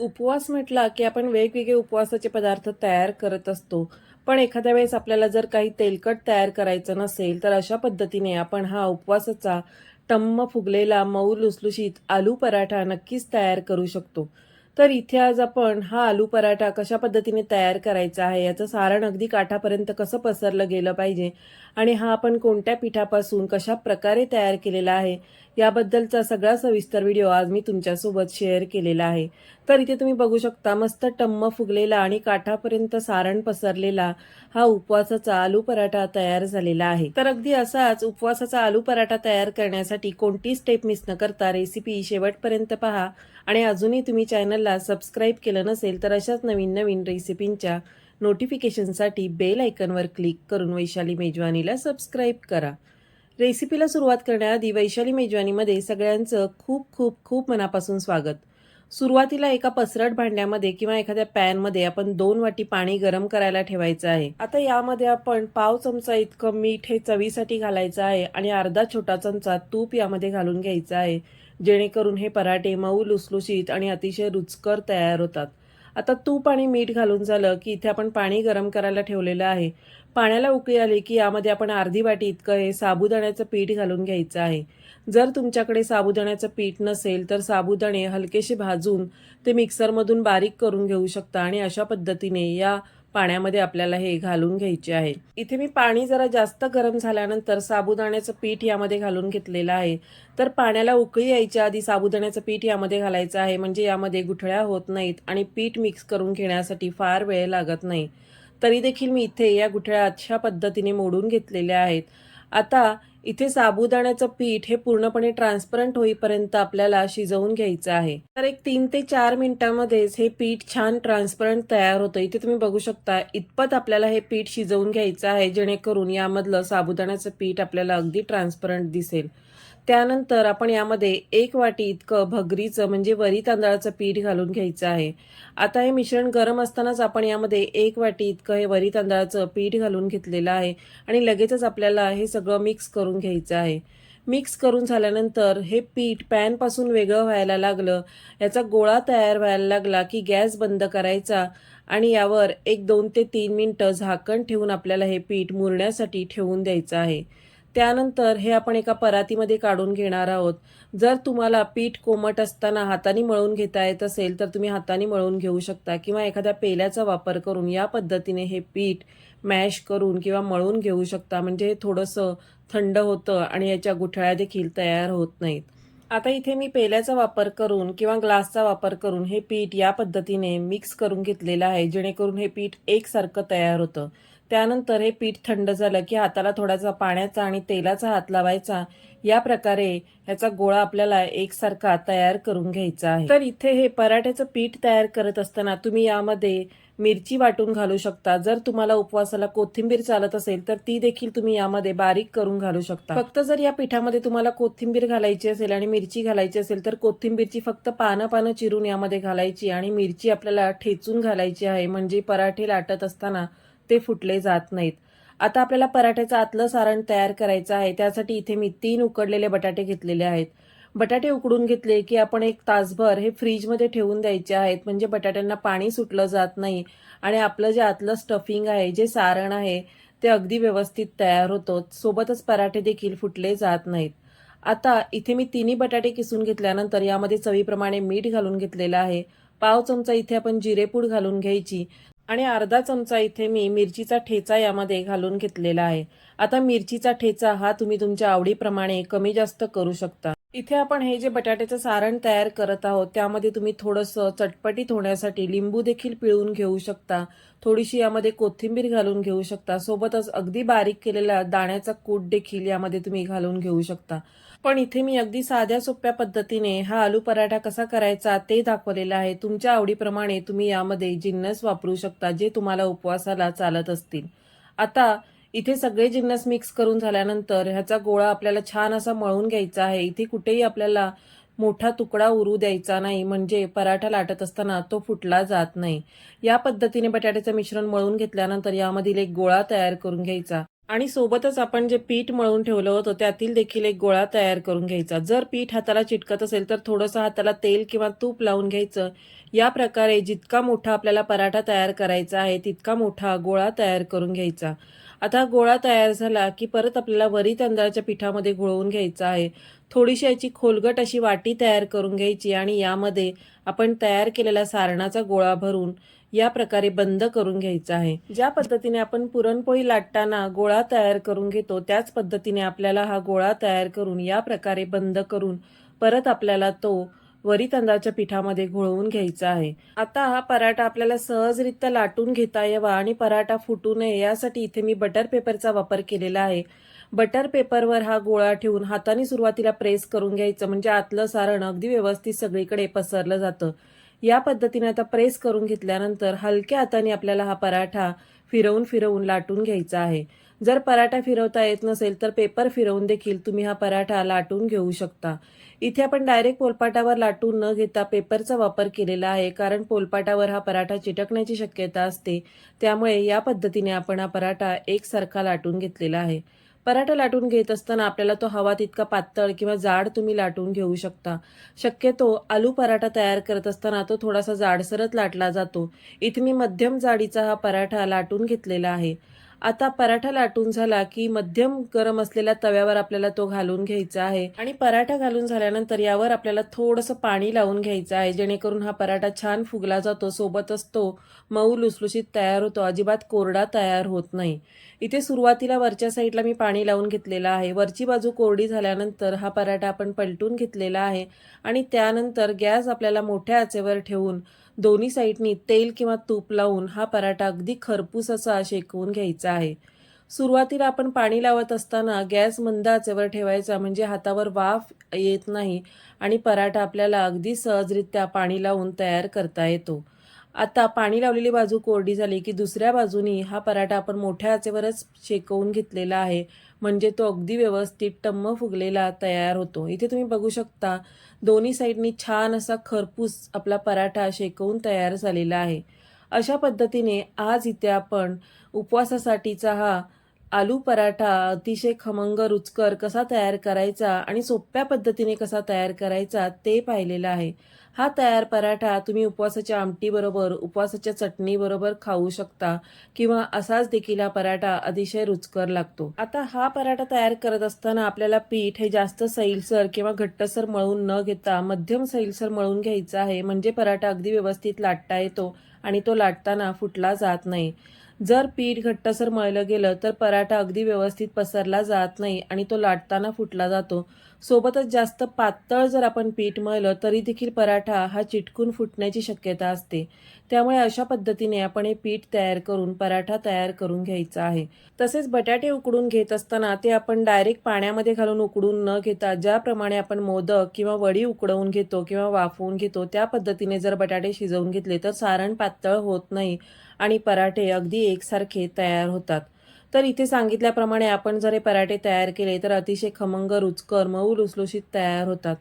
उपवास म्हटला की आपण वेगवेगळे उपवासाचे पदार्थ तयार करत असतो. पण एखाद्या वेळेस आपल्याला जर काही तेलकट तयार करायचं नसेल तर अशा पद्धतीने आपण हा उपवासाचा टम्म फुगलेला मऊ लुसलुशीत आलू पराठा नक्कीच तयार करू शकतो. तर इथे आज आपण हा आलू पराठा कशा पद्धतीने तयार करायचा आहे याचं सारण अगदी काठापर्यंत कसं पसरलं गेलं पाहिजे आणि हा आपण कोणत्या पिठापासून कशा प्रकारे तयार केलेला आहे याबद्दलचा सगळा सविस्तर व्हिडिओ आज मी तुमच्यासोबत शेअर केलेला आहे. तर इथे तुम्ही बघू शकता मस्त टम्म फुगलेला आणि काठापर्यंत सारण पसरलेला हा उपवासाचा आलू पराठा तयार झालेला आहे. तर अगदी असाच उपवासाचा आलू पराठा तयार करण्यासाठी कोणती स्टेप मिस न करता रेसिपी शेवटपर्यंत पहा. आणि अजूनही तुम्ही चॅनलला सबस्क्राईब केलं नसेल तर अशाच नवीन नवीन रेसिपींच्या नोटिफिकेशनसाठी बेल आयकनवर क्लिक करून वैशाली मेजवानीला सबस्क्राईब करा. रेसिपीला सुरुवात करण्याआधी वैशाली मेजवानीमध्ये सगळ्यांचं खूप खूप खूप मनापासून स्वागत. सुरुवातीला एका पसरट भांड्यामध्ये किंवा एखाद्या पॅनमध्ये आपण दोन वाटी पाणी गरम करायला ठेवायचं आहे. आता यामध्ये आपण पाव चमचा इतकं मीठ हे चवीसाठी घालायचं आहे आणि अर्धा छोटा चमचा तूप यामध्ये घालून घ्यायचं आहे. जेणेकरून हे पराठे मऊ लुसलुशीत आणि अतिशय रुचकर तयार होतात. आता तूप आणि मीठ घालून झालं की इथे आपण पाणी गरम करायला ठेवलेलं आहे. पाण्याला उकळी आली की यामध्ये आपण अर्धी वाटी इतकं हे साबुदाण्याचं पीठ घालून घ्यायचं आहे. जर तुमच्याकडे साबुदाण्याचं पीठ नसेल तर साबुदाणे हलकेसे भाजून ते मिक्सरमधून बारीक करून घेऊ शकता आणि अशा पद्धतीने या पाण्यामध्ये आपल्याला हे घालून घ्यायचे आहे. इथे मी पाणी जरा जास्त गरम झाल्यानंतर साबुदाण्याचं पीठ यामध्ये घालून घेतलेलं आहे. तर पाण्याला उकळी यायच्या आधी साबुदाण्याचं पीठ यामध्ये घालायचं आहे. म्हणजे यामध्ये गुठळ्या होत नाहीत आणि पीठ मिक्स करून घेण्यासाठी फार वेळ लागत नाही. तरी देखील मी इथे या गुठळ्या अशा पद्धतीने मोडून घेतलेल्या आहेत. आता इथे साबुदाण्याचं पीठ हे पूर्णपणे ट्रान्सपरंट होईपर्यंत आपल्याला शिजवून घ्यायचं आहे. तर एक तीन ते चार मिनिटांमध्येच हे पीठ छान ट्रान्सपरंट तयार होतं. इथे तुम्ही बघू शकता इतपत आपल्याला हे पीठ शिजवून घ्यायचं आहे जेणेकरून यामधलं साबुदाण्याचं पीठ आपल्याला अगदी ट्रान्सपरंट दिसेल. त्यानंतर आपण यामध्ये एक वाटी इतकं भगरीचं म्हणजे वरी तांदळाचं पीठ घालून घ्यायचं आहे. आता हे मिश्रण गरम असतानाच आपण यामध्ये एक वाटी इतकं हे वरी तांदळाचं पीठ घालून घेतलेलं आहे आणि लगेचच आपल्याला हे सगळं मिक्स करून घ्यायचं आहे. मिक्स करून झाल्यानंतर हे पीठ पॅनपासून वेगळं व्हायला लागलं. याचा गोळा तयार व्हायला लागला की गॅस बंद करायचा आणि यावर एक दोन ते तीन मिनटं झाकण ठेवून आपल्याला हे पीठ मुरण्यासाठी ठेवून द्यायचं आहे. त्यानंतर हे आपण एका परातीमध्ये काढून घेणार आहोत. जर तुम्हाला पीठ कोमट असताना हाताने मळून घेता येत असेल तर तुम्ही हाताने मळून घेऊ शकता किंवा एखाद्या पेल्याचा वापर करून या पद्धतीने हे पीठ मॅश करून किंवा मळून घेऊ शकता. म्हणजे हे थोडंसं थंड होतं आणि याच्या गुठळ्या देखील तयार होत नाहीत. आता इथे मी पेल्याचा वापर करून किंवा ग्लासचा वापर करून हे पीठ या पद्धतीने मिक्स करून घेतलेलं आहे जेणेकरून हे पीठ एकसारखं तयार होतं. त्यानंतर हे पीठ थंड झालं की हाताला थोडासा पाण्याचा आणि तेलाचा हात लावायचा. या प्रकारे ह्याचा गोळा आपल्याला एकसारखा तयार करून घ्यायचा आहे. तर इथे हे पराठ्याचं पीठ तयार करत असताना तुम्ही यामध्ये मिरची वाटून घालू शकता. जर तुम्हाला उपवासाला कोथिंबीर चालत असेल तर ती देखील तुम्ही यामध्ये बारीक करून घालू शकता. फक्त जर या पिठामध्ये तुम्हाला कोथिंबीर घालायची असेल आणि मिरची घालायची असेल तर कोथिंबीरची फक्त पानं पानं चिरून यामध्ये घालायची आणि मिरची आपल्याला ठेचून घालायची आहे. म्हणजे पराठे लाटत असताना ते फुटले जात नाहीत. आता आपल्याला पराठ्याचं आतलं सारण तयार करायचं आहे. त्यासाठी इथे मी तीन उकडलेले बटाटे घेतलेले आहेत. बटाटे उकडून घेतले की आपण एक तासभर हे फ्रीजमध्ये ठेवून द्यायचे आहेत. म्हणजे बटाट्यांना पाणी सुटलं जात नाही. आणि आपलं जे आतलं स्टफिंग आहे जे सारण आहे ते अगदी व्यवस्थित तयार होतं. सोबतच पराठे देखील फुटले जात नाहीत. आता इथे मी तिन्ही बटाटे किसून घेतल्यानंतर यामध्ये चवीप्रमाणे मीठ घालून घेतलेलं आहे. पाव चमचा इथे आपण जिरेपूड घालून घ्यायची. आणि अर्धा चमचा इथे मी मिरचीचा ठेचा यामध्ये घालून घेतलेला आहे. आता मिरचीचा ठेचा हा तुम्ही तुमच्या आवडीप्रमाणे कमी जास्त करू शकता. इथे आपण हे जे बटाट्याचं सारण तयार करत आहोत त्यामध्ये तुम्ही थोडंसं चटपटीत होण्यासाठी लिंबू देखील पिळून घेऊ शकता. थोडीशी यामध्ये कोथिंबीर घालून घेऊ शकता. सोबतच अगदी बारीक केलेला दाण्याचा कूट देखील यामध्ये तुम्ही घालून घेऊ शकता. पण इथे मी अगदी साध्या सोप्या पद्धतीने हा आलू पराठा कसा करायचा ते दाखवलेला आहे. तुमच्या आवडीप्रमाणे तुम्ही यामध्ये जिन्नस वापरू शकता जे तुम्हाला उपवासाला चालत असतील. आता इथे सगळे जिन्नस मिक्स करून झाल्यानंतर ह्याचा गोळा आपल्याला छान असा मळून घ्यायचा आहे. इथे कुठेही आपल्याला मोठा तुकडा उरू द्यायचा नाही. म्हणजे पराठा लाटत असताना तो फुटला जात नाही. या पद्धतीने बटाट्याचं मिश्रण मळून घेतल्यानंतर यामधील एक गोळा तयार करून घ्यायचा. आणि सोबतच आपण जे पीठ मळून ठेवलं होतं त्यातील देखील एक गोळा तयार करून घ्यायचा. जर पीठ हाताला चिटकत असेल तर थोडंसं हाताला तेल किंवा तूप लावून घ्यायचं. या प्रकारे जितका मोठा आपल्याला पराठा तयार करायचा आहे तितका मोठा गोळा तयार करून घ्यायचा. आता गोळा तयार झाला की परत आपल्याला वरी तांदळाच्या पिठामध्ये घोळवून घ्यायचा आहे. थोडीशी याची खोलगट अशी वाटी तयार करून घ्यायची आणि यामध्ये आपण तयार केलेला सारणाचा गोळा भरून या प्रकारे बंद करून घ्यायचा आहे. ज्या पद्धतीने आपण पुरणपोळी लाटताना गोळा तयार करून घेतो त्याच पद्धतीने आपल्याला हा गोळा तयार करून या प्रकारे बंद करून परत आपल्याला तो वरी तांदळाच्या पिठामध्ये घोळवून घ्यायचा आहे. आता हा पराठा आपल्याला सहजरित्या लाटून घेता यावा आणि पराठा फुटू नये यासाठी इथे मी बटर पेपरचा वापर केलेला आहे. बटर पेपरवर हा गोळा ठेवून हाताने सुरुवातीला प्रेस करून घ्यायचं म्हणजे आतलं सारण अगदी व्यवस्थित सगळीकडे पसरलं जातं. या पद्धतीने आता प्रेस करून घेतल्यानंतर हलक्या हाताने आपल्याला हा पराठा फिरवून फिरवून लाटून घ्यायचा आहे. जर पराठा फिरवता येत नसेल तर पेपर फिरवून देखील तुम्ही हा पराठा लाटून घेऊ शकता. इथे आपण डायरेक्ट पोलपाटावर लाटून न घेता पेपरचा वापर केलेला आहे कारण पोलपाटावर हा पराठा चिटकण्याची शक्यता असते. त्यामुळे या पद्धतीने आपण हा पराठा एकसारखा लाटून घेतलेला आहे. पराठा लाटून घेत असताना आपल्याला तो हवा तितका पातळ किंवा जाड तुम्ही लाटून घेऊ शकता. शक्यतो आलू पराठा तयार करत असताना तो थोडासा जाडसरच लाटला जातो. इथे मी मध्यम जाडीचा हा पराठा लाटून घेतलेला आहे. आता पराठा लाटून झाला की मध्यम गरम असलेल्या तव्यावर आपल्याला तो घालून घ्यायचा आहे. आणि पराठा घालून झाल्यानंतर यावर आपल्याला थोडंसं पाणी लावून घ्यायचं आहे. जेणेकरून हा पराठा छान फुगला जातो सोबतच तो मऊ लुसलुशीत तयार होतो. अजिबात कोरडा तयार होत नाही. इथे सुरुवातीला वरच्या साईडला मी पाणी लावून घेतलेलं आहे. वरची बाजू कोरडी झाल्यानंतर हा पराठा आपण पलटून घेतलेला आहे. आणि त्यानंतर गॅस आपल्याला मोठ्या आचेवर ठेवून दोन्ही साईडनी तेल किंवा तूप लावून हा पराठा अगदी खरपूस असा शेकवून घ्यायचा आहे. सुरुवातीला आपण पाणी लावत असताना गॅस मंद आचेवर ठेवायचा म्हणजे हातावर वाफ येत नाही आणि पराठा आपल्याला अगदी सहजरित्या पाणी लावून तयार करता येतो. आता पाणी लावलेली बाजू कोरडी झाली की दुसऱ्या बाजूनी हा पराठा आपण मोठ्या आचेवरच शेकवून घेतलेला आहे. म्हणजे तो अगदी व्यवस्थित टम्म फुगलेला तयार होतो. इथे तुम्ही बघू शकता दोन्ही साईडनी छान असा खरपूस आपला पराठा शेकवून तयार झालेला आहे. अशा पद्धतीने आज इथे आपण उपवासासाठीचा हा आलू पराठा अतिशय खमंग रुचकर कसा तयार करायचा आणि सोप्या पद्धतीने कसा तयार करायचा ते पाहिलेलं आहे. हा तयार पराठा तुम्ही उपवासाच्या आमटीबरोबर उपवासाच्या चटणीबरोबर खाऊ शकता किंवा असाच देखील हा पराठा अतिशय रुचकर लागतो. आता हा पराठा तयार करत असताना आपल्याला पीठ हे जास्त सैलसर किंवा घट्टसर मळून न घेता मध्यम सैलसर मळून घ्यायचं आहे. म्हणजे पराठा अगदी व्यवस्थित लाटता येतो आणि तो लाटताना फुटला जात नाही. जर पीठ घट्टसर मळलं गेलं तर पराठा अगदी व्यवस्थित पसरला जात नाही आणि तो लाटताना फुटला जातो. सोबतच जास्त पातळ जर आपण पीठ मळलं तरी देखील पराठा हा चिटकून फुटण्याची शक्यता असते. त्यामुळे अशा पद्धतीने आपण हे पीठ तयार करून पराठा तयार करून घ्यायचा आहे. तसेच बटाटे उकडून घेत असताना ते आपण डायरेक्ट पाण्यामध्ये घालून उकडून न घेता ज्याप्रमाणे आपण मोदक किंवा वडी उकडवून घेतो किंवा वाफवून घेतो त्या पद्धतीने जर बटाटे शिजवून घेतले तर सारण पातळ होत नाही आणि पराठे अगदी एकसारखे तयार होतात. तर इथे सांगितल्याप्रमाणे आपण जर हे पराठे तयार केले तर अतिशय खमंग रुचकर मऊ लुसलुशीत तयार होतात.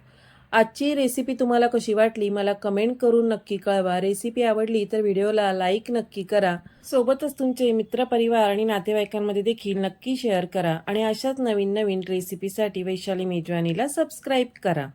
आजची रेसिपी तुम्हाला कशी वाटली? मला कमेंट करून नक्की कळवा. रेसिपी आवडली तर व्हिडिओला लाईक नक्की करा. सोबतच तुमचे मित्रपरिवार आणि नातेवाईकांमध्ये देखील नक्की शेअर करा. आणि अशाच नवीन नवीन रेसिपीसाठी वैशाली मेजवानीला सबस्क्राईब करा.